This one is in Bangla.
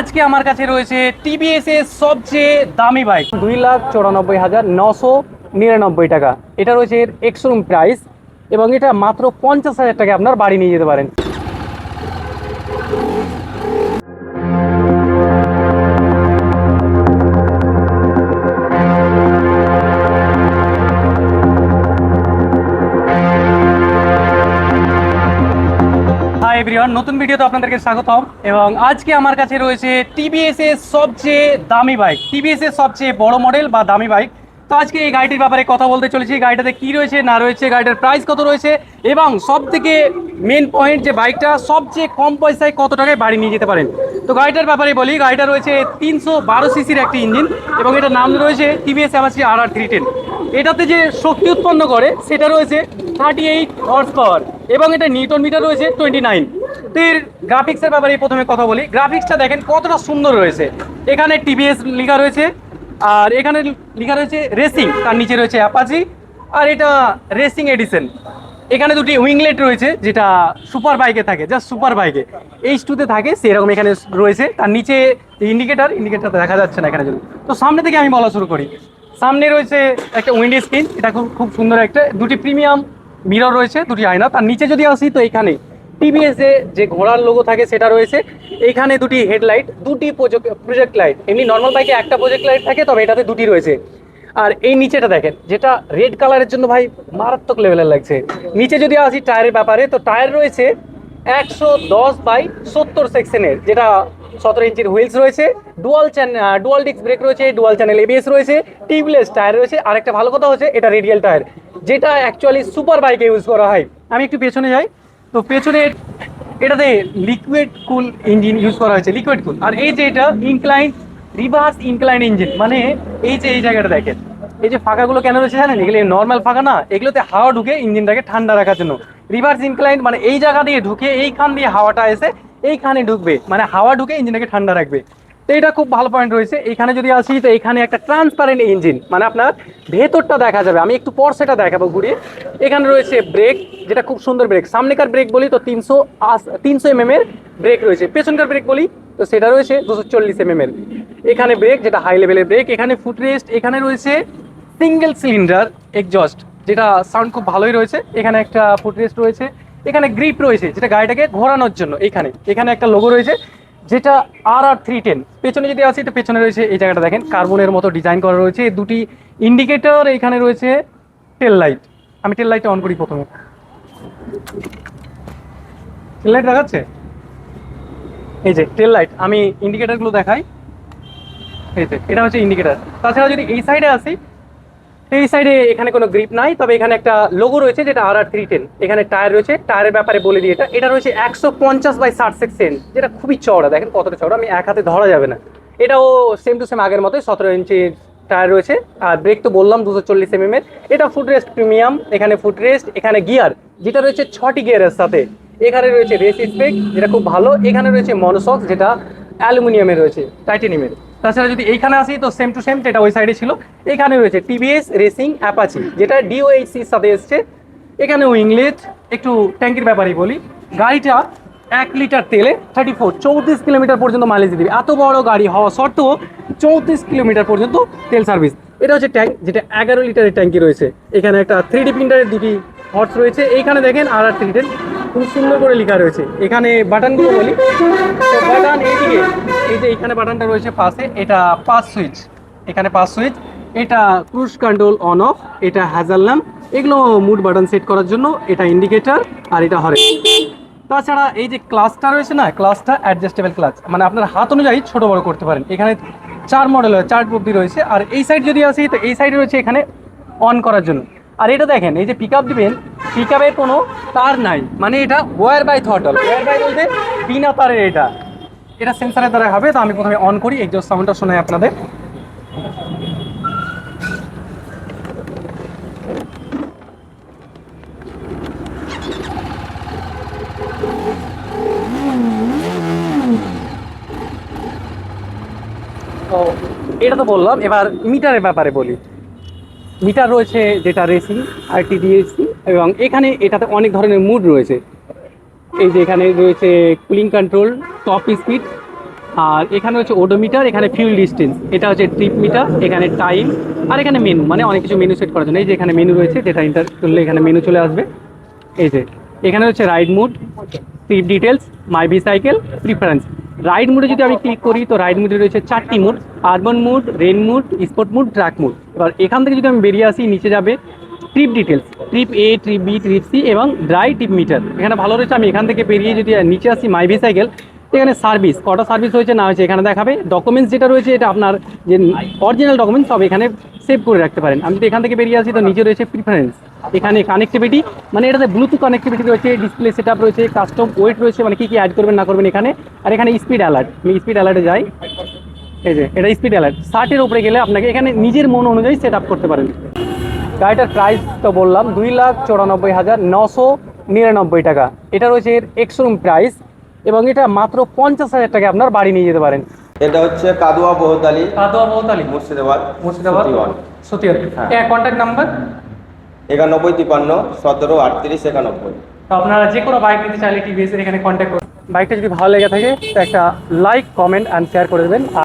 আজকে আমার কাছে রয়েছে টিভিএস এর সবচেয়ে দামি বাইক। দুই লাখ চৌরানব্বই হাজার নশো নিরানব্বই টাকা। এটা রয়েছে এর এক্সরুম প্রাইস এবং এটা মাত্র পঞ্চাশ হাজার টাকা আপনার বাড়ি নিয়ে যেতে পারেন। হাই এভরিওয়ান নতুন ভিডিওতে আপনাদেরকে স্বাগতম এবং আজকে আমার কাছে রয়েছে টিভিএস এর সবচেয়ে দামি বাইক টিভিএস এর সবচেয়ে বড় মডেল বা দামি বাইক তো আজকে এই গাড়িটির ব্যাপারে কথা বলতে চলেছি। গাড়িটাতে কি রয়েছে, না রয়েছে, গাড়িটার প্রাইস কত রয়েছে এবং সব থেকে মেন পয়েন্ট যে বাইকটা সবচেয়ে কম পয়সায় কত টাকায় বাড়ি নিয়ে যেতে পারেন? তো গাড়িটার ব্যাপারে বলি, গাড়িটা রয়েছে তিনশো বারো সিসির একটি ইঞ্জিন এবং এটার নাম রয়েছে TVS Apache R R three ten এটাতে যে শক্তি উৎপন্ন করে, সেটা রয়েছে থার্টি এইট হর্স পাওয়ার এবং এটা নিউটন মিটার রয়েছে টোয়েন্টি নাইন তো এর গ্রাফিক্সের ব্যাপারে প্রথমে কথা বলি। গ্রাফিক্সটা দেখেন কতটা সুন্দর রয়েছে। এখানে টিভিএস লেখা রয়েছে, আর এখানে লেখা রয়েছে রেসিং তার নিচে রয়েছে অ্যাপাচি আর এটা রেসিং এডিশন এখানে দুটি উইংলেট রয়েছে, যেটা সুপার বাইকে থাকে জাস্ট সুপার বাইকে এইচ টুতে থাকে, সেরকম এখানে রয়েছে। তার নিচে ইন্ডিকেটার ইন্ডিকেটার দেখা যাচ্ছে না এখানে যদি। তো সামনে থেকে আমি বলা শুরু করি। সামনে রয়েছে একটা উইন্ডো স্ক্রিন এটা খুব খুব সুন্দর একটা, দুটি প্রিমিয়াম মিরর রয়েছে, দুটি আয়না। তার নিচে যদি আসি তো এখানে টিভিএস যে ঘোড়ার লোগো থাকে সেটা রয়েছে। এখানে দুটি হেডলাইট দুটি প্রজেক্ট লাইট এমনি নর্মাল বাইকে একটা প্রজেক্ট লাইট থাকে, তবে এটাতে দুটি রয়েছে। আর এই নিচেটা দেখেন, যেটা রেড কালারের জন্য ভাই মারাত্মক লেভেলের লাগছে। নিচে যদি আসি টায়ারের ব্যাপারে, তো টায়ার রয়েছে একশো দশ বাই সত্তর সেকশনের যেটা সতেরো ইঞ্চির হুইলস রয়েছে dual channel dual disc brake রয়েছে ডুয়াল চ্যানেল এবিএস রয়েছে টিউবলেস টায়ার রয়েছে আর একটা ভালো কথা হচ্ছে এটা রেডিয়াল টায়ার যেটা অ্যাকচুয়ালি সুপার বাইকে ইউজ করা হয়। আমি একটু পেছনে যাই, তো পেছনে এটাতে লিকুইড কুল ইঞ্জিন ইউজ করা হয়েছে লিকুইড কুল আর এই যে এটা ইনক্লাইন রিভার্স ইনক্লাইন ইঞ্জিন মানে এই যে এই জায়গাটা দেখেন, এই যে ফাঁকাগুলো কেন রয়েছে জানেন? এগুলো নর্মাল ফাঁকা না, এগুলোতে হাওয়া ঢুকে ইঞ্জিনটাকে ঠান্ডা রাখার জন্য। রিভার্স ইনক্লাইন মানে এই জায়গা দিয়ে ঢুকে এইখান দিয়ে হাওয়াটা এসে এইখানে ঢুকবে মানে হাওয়া ঢুকে ইঞ্জিনটাকে ঠান্ডা রাখবে। তো এটা খুব ভালো পয়েন্ট রয়েছে। এখানে যদি আসি, তো এখানে একটা ট্রান্সপারেন্ট ইঞ্জিন মানে আপনার ভেতরটা দেখা যাবে। আমি একটু পর সেটা দেখাবো ঘুরিয়ে। এখানে রয়েছে ব্রেক যেটা খুব সুন্দর ব্রেক সামনেকার ব্রেক বলি তো তিনশো তিনশো এম এর ব্রেক রয়েছে। পেছনকার ব্রেক বলি তো সেটা রয়েছে দুশো চল্লিশ এম এর। এখানে ব্রেক যেটা হাই লেভেলের ব্রেক এখানে ফুট রেস্ট এখানে রয়েছে সিঙ্গেল সিলিন্ডার এক্সজস্ট যেটা সাউন্ড খুব ভালোই রয়েছে। এখানে একটা ফুট রেস্ট রয়েছে। এখানে গ্রিপ রয়েছে, যেটা গাড়িটাকে ঘোরানোর জন্য এখানে। এখানে একটা লোগো রয়েছে, যেটা আর আর থ্রি টেন পেছনে যদি আসি এটা পেছনে রয়েছে এই জায়গাটা দেখেন কার্বনের মতো ডিজাইন করা রয়েছে। দুটি ইন্ডিকেটর এখানে রয়েছে টেল লাইট আমি টেল লাইটটা অন করি প্রথমে। টেল লাইট দেখাচ্ছে? এই যে টেল লাইট আমি ইন্ডিকেটারগুলো দেখাই। এই যে, এটা হচ্ছে ইন্ডিকেটার তাছাড়া যদি এই সাইডে আসি এই সাইডে এখানে কোনো গ্রিপ নাই, তবে এখানে একটা লোগো রয়েছে যেটা আর আর থ্রি টেন এখানে টায়ার রয়েছে টায়ারের ব্যাপারে বলে দিই এটা। এটা রয়েছে একশো পঞ্চাশ বাই ষাট সেকশন যেটা খুবই চওড়া। দেখেন কতটা চওড়া, আমি এক হাতে ধরা যাবে না। এটাও সেম টু সেম আগের মতোই, সতেরো ইঞ্চি টায়ার রয়েছে। আর ব্রেক তো বললাম, দুশো চল্লিশ এম এর। এটা ফুট রেস্ট প্রিমিয়াম এখানে ফুট রেস্ট এখানে গিয়ার যেটা রয়েছে ছটি গিয়ারের সাথে। এখানে রয়েছে রেস স্পেক যেটা খুব ভালো। এখানে রয়েছে মনোসক্স যেটা অ্যালুমিনিয়ামের রয়েছে টাইটেনিয়ামের তাছাড়া যদি এইখানে আসি, তো সেম টু সেম যেটা ওই সাইডে ছিল এখানে রয়েছে টিভিএস রেসিং অ্যাপাচি যেটা ডিওএইচসির সাথে এসছে। এখানে উইংলেট একটু ট্যাঙ্কির ব্যাপারেই বলি। গাড়িটা এক লিটার তেলে থার্টি ফোর চৌত্রিশ কিলোমিটার পর্যন্ত মাইলেজ দিবে। এত বড় গাড়ি হওয়া সত্ত্বেও চৌত্রিশ কিলোমিটার পর্যন্ত তেল সার্ভিস এটা হচ্ছে ট্যাঙ্ক যেটা এগারো লিটারের ট্যাঙ্কি রয়েছে। এখানে একটা থ্রি ডি প্রিন্টারের দুটি হর্স রয়েছে। এইখানে দেখেন আর আর থ্রি খুব সুন্দর করে লেখা রয়েছে। এখানে বাটনগুলো বলি। বাটন এইদিকে, এই যে এখানে বাটনটা রয়েছে পাশে, এটা পাস সুইচ। এখানে পাস সুইচ। এটা ক্রুজ কন্ট্রোল অন অফ, এটা হ্যাজাল ল্যাম্প এগুলো মুড বাটন সেট করার জন্য, এটা ইন্ডিকেটার আর এটা হরে তাছাড়া এই যে ক্লাসটা রয়েছে না, ক্লাসটা অ্যাডজাস্টেবল ক্লাস। মানে আপনার হাত অনুযায়ী ছোট বড় করতে পারেন। এখানে চার মডেল, চার অব্দি রয়েছে। আর এই সাইড যদি আসি, তো এই সাইডে রয়েছে এখানে অন করার জন্য। আর এটা দেখেন, এই যে পিক আপ দেবেন পিক আপের কোনো তার নাই। মানে এটা wire by throttle wire by বলতে বিনা তারের এটা। এটা সেন্সারের দ্বারা হবে, তো আমি প্রথমে অন করি এক্সজস্ট সাউন্ডটা শোনাই আপনাদের। এটা তো বললাম, এবার মিটারের ব্যাপারে বলি। মিটার রয়েছে যেটা রেসিং আর টিডিএসি এবং এখানে এটাতে অনেক ধরনের মুড রয়েছে। এই যে এখানে রয়েছে কুলিং কন্ট্রোল টপ স্পিড আর এখানে হচ্ছে ওডোমিটার এখানে ফিউল ডিস্টেন্স এটা হচ্ছে ট্রিপ মিটার এখানে টাইম আর এখানে মেনু মানে অনেক কিছু মেনু সেট করার জন্য। এই যে এখানে মেনু রয়েছে, যেটা ইন্টার করলে এখানে মেনু চলে আসবে। এই যে, এখানে হচ্ছে ride mode trip details my B cycle preference ride মুডে যদি আমি ক্লিক করি, তো রাইড মুডে রয়েছে চারটি mode urban mode rain mode sport mode track mode এবার এখান থেকে যদি আমি বেরিয়ে আসি, নিচে যাবে trip details trip A trip B trip C এবং ড্রাই ট্রিপ মিটার এখানে ভালো রয়েছে, আমি এখান থেকে পেরিয়ে যদি নিচে আসি মাই সাইকেল এখানে সার্ভিস কটা সার্ভিস হয়েছে না হয়েছে এখানে দেখাবে। ডকুমেন্টস যেটা রয়েছে, এটা আপনার যে অরিজিনাল ডকুমেন্টস সব এখানে সেভ করে রাখতে পারেন। আমি যদি এখান থেকে বেরিয়ে আসি, তো নিচে রয়েছে প্রিফারেন্স এখানে কানেক্টিভিটি মানে এটাতে ব্লুটুথ কানেক্টিভিটি রয়েছে ডিসপ্লে সেট রয়েছে কাস্টম ওয়েট রয়েছে মানে কী কী অ্যাড করবেন, না করবেন এখানে। আর এখানে স্পিড অ্যালার্ট আমি স্পিড অ্যালার্টে যাই। এই যে, এটা স্পিড অ্যালার্ট ষাটের উপরে গেলে আপনাকে এখানে নিজের মন অনুযায়ী সেট আপ করতে পারেন। গাড়িটার প্রাইস তো বললাম দুই লাখ চৌরানব্বই হাজার নশো নিরানব্বই টাকা। এটা রয়েছে এর এক্সরুম প্রাইস এবং এটা মাত্র পঞ্চাশ হাজার টাকা আপনার বাড়ি নিয়ে যেতে পারেন। এটা হচ্ছে কাদুয়া বহুতালি কাদুয়া বহুতালি। মুর্শিদাবাদ মুর্শিদাবাদ। সতিয়ার হ্যাঁ। কন্ট্যাক্ট নাম্বার একানব্বই তিপান্ন সতেরো আটত্রিশ একানব্বই। তো আপনারা যে কোনো বাইক নিতে চাইলে টিভিএস এখানে কন্ট্যাক্ট করুন। বাইকটা যদি ভালো লেগে থাকে তো একটা লাইক কমেন্ট অ্যান্ড শেয়ার করে দেবেন।